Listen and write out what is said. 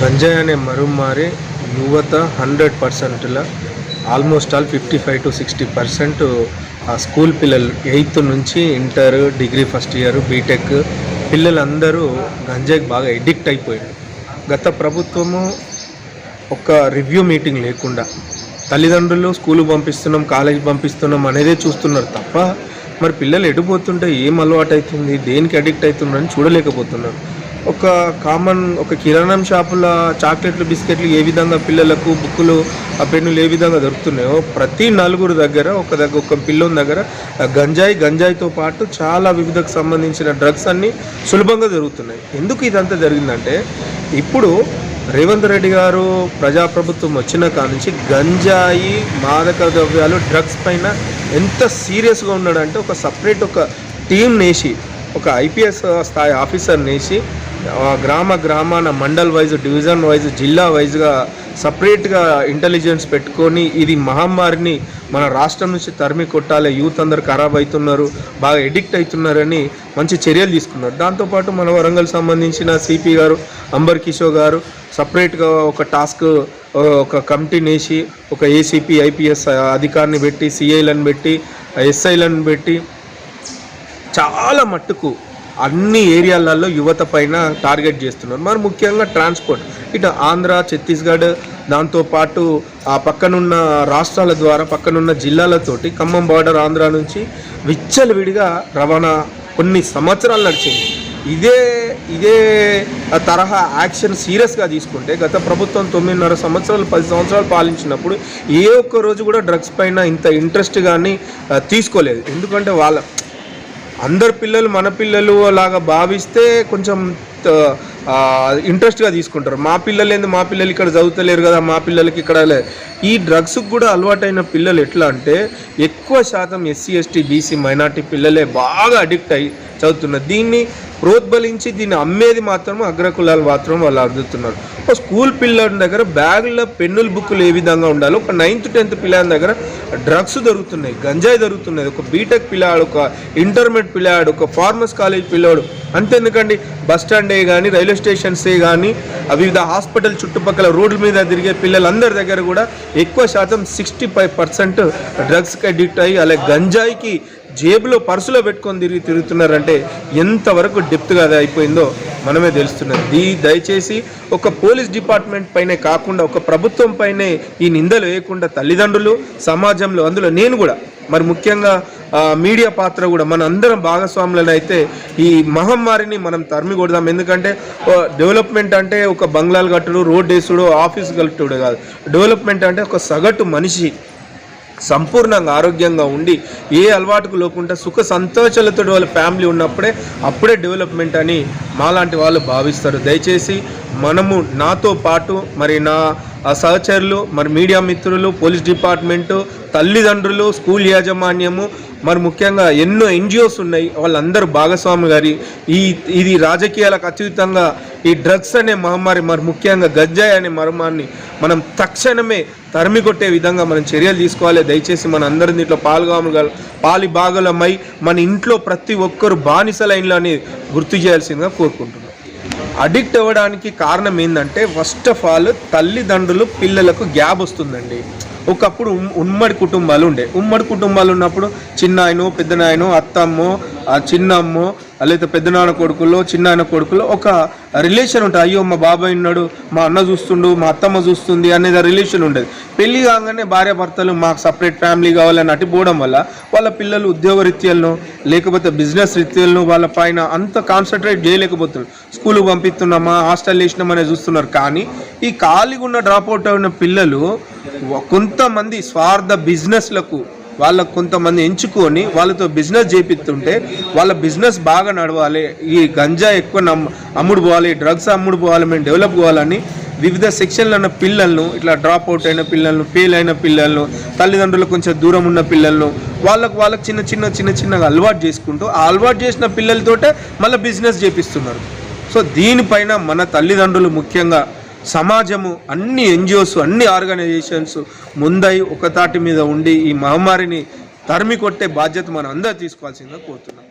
గంజాయి అనే మరుమారి యువత హండ్రెడ్ పర్సెంట్లో almost all fifty five to sixty percent ఆ స్కూల్ పిల్లలు ఎయిత్ నుంచి inter degree first year BTech పిల్లలందరూ గంజాయికి బాగా ఎడిక్ట్ అయిపోయారు. గత ప్రభుత్వము ఒక రివ్యూ మీటింగ్ లేకుండా తల్లిదండ్రులు స్కూలు పంపిస్తున్నాం కాలేజ్ పంపిస్తున్నాం అనేదే చూస్తున్నారు తప్ప మరి పిల్లలు ఎడిపోతుంటే ఏం అలవాటు అవుతుంది దేనికి అడిక్ట్ అవుతున్నారని చూడలేకపోతున్నారు. ఒక కామన్ ఒక కిరాణం షాపుల చాక్లెట్లు బిస్కెట్లు ఏ విధంగా పిల్లలకు బుక్కులు ఆ పెన్నులు ఏ విధంగా దొరుకుతున్నాయో ప్రతి నలుగురు దగ్గర ఒక దగ్గర ఒక పిల్లోని దగ్గర ఆ గంజాయి గంజాయితో పాటు చాలా వివిధకు సంబంధించిన డ్రగ్స్ అన్నీ సులభంగా దొరుకుతున్నాయి. ఎందుకు ఇదంతా జరిగిందంటే ఇప్పుడు రేవంత్ రెడ్డి గారు ప్రజాప్రభుత్వం వచ్చిన కాడ నుంచి గంజాయి మాదక ద్రవ్యాలు డ్రగ్స్ పైన ఎంత సీరియస్గా ఉన్నాడంటే ఒక సపరేట్ ఒక టీం నేసి ఒక ఐపీఎస్ స్థాయి ఆఫీసర్ నేసి గ్రామ గ్రామాన మండల్ వైజ్ డివిజన్ వైజ్ జిల్లా వైజ్గా సపరేట్గా ఇంటెలిజెన్స్ పెట్టుకొని ఇది మహమ్మారిని మన రాష్ట్రం నుంచి తరిమి కొట్టాలి. యూత్ అందరు ఖరాబ్ అవుతున్నారు బాగా ఎడిక్ట్ అవుతున్నారని మంచి చర్యలు తీసుకున్నారు. దాంతోపాటు మన వరంగల్ సంబంధించిన సిపి గారు అంబర్ కిషోర్ గారు సపరేట్గా ఒక టాస్క్ ఒక కమిటీని వేసి ఒక ఏసీపీ ఐపీఎస్ అధికారిని పెట్టి సిఐలను పెట్టి ఎస్ఐలను పెట్టి చాలా మట్టుకు అన్ని ఏరియాలలో యువత పైన టార్గెట్ చేస్తున్నారు. మరి ముఖ్యంగా ట్రాన్స్పోర్ట్. ఇటు ఆంధ్ర ఛత్తీస్గఢ్ దాంతోపాటు ఆ పక్కనున్న రాష్ట్రాల ద్వారా పక్కనున్న జిల్లాలతోటి ఖమ్మం బార్డర్ ఆంధ్ర నుంచి విచ్చలవిడిగా రవాణా కొన్ని సంవత్సరాలు నడిచింది. ఇదే ఇదే తరహా యాక్షన్ సీరియస్గా తీసుకుంటే గత ప్రభుత్వం తొమ్మిదిన్నర సంవత్సరాలు పది సంవత్సరాలు పాలించినప్పుడు ఏ ఒక్క రోజు కూడా డ్రగ్స్ పైన ఇంత ఇంట్రెస్ట్ కానీ తీసుకోలేదు. ఎందుకంటే వాళ్ళ అందరు పిల్లలు మన పిల్లలు లాగా భావిస్తే కొంచెం ఇంట్రెస్ట్గా తీసుకుంటారు. మా పిల్లలు ఏంది? మా పిల్లలు ఇక్కడ చదువుతలేరు కదా మా పిల్లలకి ఇక్కడ లే- ఈ డ్రగ్స్కి కూడా అలవాటైన పిల్లలు ఎట్లా అంటే ఎక్కువ శాతం ఎస్సీ ఎస్టీ బీసీ మైనార్టీ పిల్లలే బాగా అడిక్ట్ అయ్యి చదువుతున్నారు. దీన్ని ప్రోద్బలించి దీన్ని అమ్మేది మాత్రం అగ్రకులాలు మాత్రం వాళ్ళు అందుతున్నారు స్కూల్ పిల్లల దగ్గర బ్యాగుల్లో పెన్నుల బుక్కులు ఏ విధంగా ఉండాలో ఒక నైన్త్ టెన్త్ పిల్లల దగ్గర డ్రగ్స్ దొరుకుతున్నాయి గంజాయి దొరుకుతున్నది ఒక బీటెక్ పిల్లాడు ఒక ఇంటర్మీడియట్ పిల్లాడు ఒక ఫార్మస్ కాలేజ్ పిల్లాడు. అంతెందుకండి? బస్ స్టాండే కానీ రైల్వే స్టేషన్సే కానీ వివిధ హాస్పిటల్ చుట్టుపక్కల రోడ్ల మీద తిరిగే పిల్లలందరి దగ్గర కూడా ఎక్కువ శాతం సిక్స్టీ ఫైవ్ పర్సెంట్ డ్రగ్స్కి అడిక్ట్ అయ్యి అలాగే గంజాయికి జేబులో పర్సులో పెట్టుకొని తిరిగి తిరుగుతున్నారంటే ఎంతవరకు డెప్త్గా అది అయిపోయిందో మనమే తెలుస్తున్నది. దీ దయచేసి ఒక పోలీస్ డిపార్ట్మెంట్ పైనే కాకుండా ఒక ప్రభుత్వం పైనే ఈ నిందలు వేయకుండా తల్లిదండ్రులు సమాజంలో అందులో నేను కూడా మరి ముఖ్యంగా మీడియా పాత్ర కూడా మన అందరం భాగస్వాములనైతే ఈ మహమ్మారిని మనం తరిమి కొడదాం. ఎందుకంటే డెవలప్మెంట్ అంటే ఒక బంగ్లాలు కట్టుడు రోడ్ వేసుడు ఆఫీస్ కట్టుడు కాదు. డెవలప్మెంట్ అంటే ఒక సగటు మనిషి సంపూర్ణంగా ఆరోగ్యంగా ఉండి ఏ అలవాటుకు లేకుండా సుఖ సంతోషాలతో వాళ్ళ ఫ్యామిలీ ఉన్నప్పుడే అప్పుడే డెవలప్మెంట్ అని మాలాంటి వాళ్ళు భావిస్తారు. దయచేసి మనము నాతో పాటు మరి నా ఆ సహచరులు మరి మీడియా మిత్రులు పోలీస్ డిపార్ట్మెంటు తల్లిదండ్రులు స్కూల్ యాజమాన్యము మరి ముఖ్యంగా ఎన్నో ఎన్జిఓస్ ఉన్నాయి. వాళ్ళందరూ భాగస్వామి గారి ఈ ఇది రాజకీయాలకు అతీతంగా ఈ డ్రగ్స్ అనే మహమ్మారి మరి ముఖ్యంగా గజ్జాయి అనే మర్మాన్ని మనం తక్షణమే తరిమి కొట్టే విధంగా మనం చర్యలు తీసుకోవాలి. దయచేసి మన అందరి దీంట్లో పాల్గొనగల పాలి భాగలమై మన ఇంట్లో ప్రతి ఒక్కరు బానిసలైన్లు అని గుర్తు చేయాల్సిందిగా కోరుకుంటున్నాం. అడిక్ట్ అవ్వడానికి కారణం ఏంటంటే ఫస్ట్ ఆఫ్ ఆల్ తల్లిదండ్రులు పిల్లలకు గ్యాప్ వస్తుందండి. ఒకప్పుడు ఉమ్- ఉమ్మడి కుటుంబాలు ఉండే. ఉమ్మడి కుటుంబాలు ఉన్నప్పుడు చిన్నాయనో పెద్దనాయనో పెద్ద నాయన అత్తమ్మో చిన్నమ్మో లేదా పెద్ద నాన్న కొడుకులో చిన్న ఆయన కొడుకులో ఒక రిలేషన్ ఉంటుంది. అయ్యో మా బాబాయ్ ఉన్నాడు మా అన్న చూస్తుండు మా అత్తమ్మ చూస్తుంది అనేది రిలేషన్ ఉండేది. పెళ్ళి కాగానే భార్య భర్తలు మాకు సపరేట్ ఫ్యామిలీ కావాలని అటిపోవడం వల్ల వాళ్ళ పిల్లలు ఉద్యోగ రీత్యాలను లేకపోతే బిజినెస్ రీత్యాలను వాళ్ళ పైన అంత కాన్సన్ట్రేట్ చేయలేకపోతున్నారు. స్కూల్కి పంపిస్తున్నామా హాస్టల్ వేసినామనే చూస్తున్నారు. కానీ ఈ ఖాళీగా ఉన్న డ్రాప్ అవుట్ అయిన పిల్లలు కొంతమంది స్వార్థ బిజినెస్లకు వాళ్ళకు కొంతమంది ఎంచుకొని వాళ్ళతో బిజినెస్ చేపిస్తుంటే వాళ్ళ బిజినెస్ బాగా నడవాలి ఈ గంజా ఎక్కువ నమ్ అమ్ముడు పోవాలి డ్రగ్స్ అమ్ముడు పోవాలి మేము డెవలప్ కావాలని వివిధ సెక్షన్లు ఉన్న పిల్లలను ఇట్లా డ్రాప్ అవుట్ అయిన పిల్లలను ఫెయిల్ అయిన పిల్లలను తల్లిదండ్రులు కొంచెం దూరం ఉన్న పిల్లలను వాళ్ళకు వాళ్ళకి చిన్న చిన్న చిన్న చిన్నగా అలవాటు చేసుకుంటూ ఆ అలవాటు చేసిన పిల్లలతోటే మళ్ళీ బిజినెస్ చేపిస్తున్నారు. సో దీనిపైన మన తల్లిదండ్రులు ముఖ్యంగా సమాజము అన్ని ఎన్జిఓస్ అన్ని ఆర్గనైజేషన్స్ ముందై ఒకతాటి మీద ఉండి ఈ మహమ్మారిని తరిమి కొట్టే బాధ్యత మనం అందరూ తీసుకోవాల్సిందిగా కోరుతున్నాం.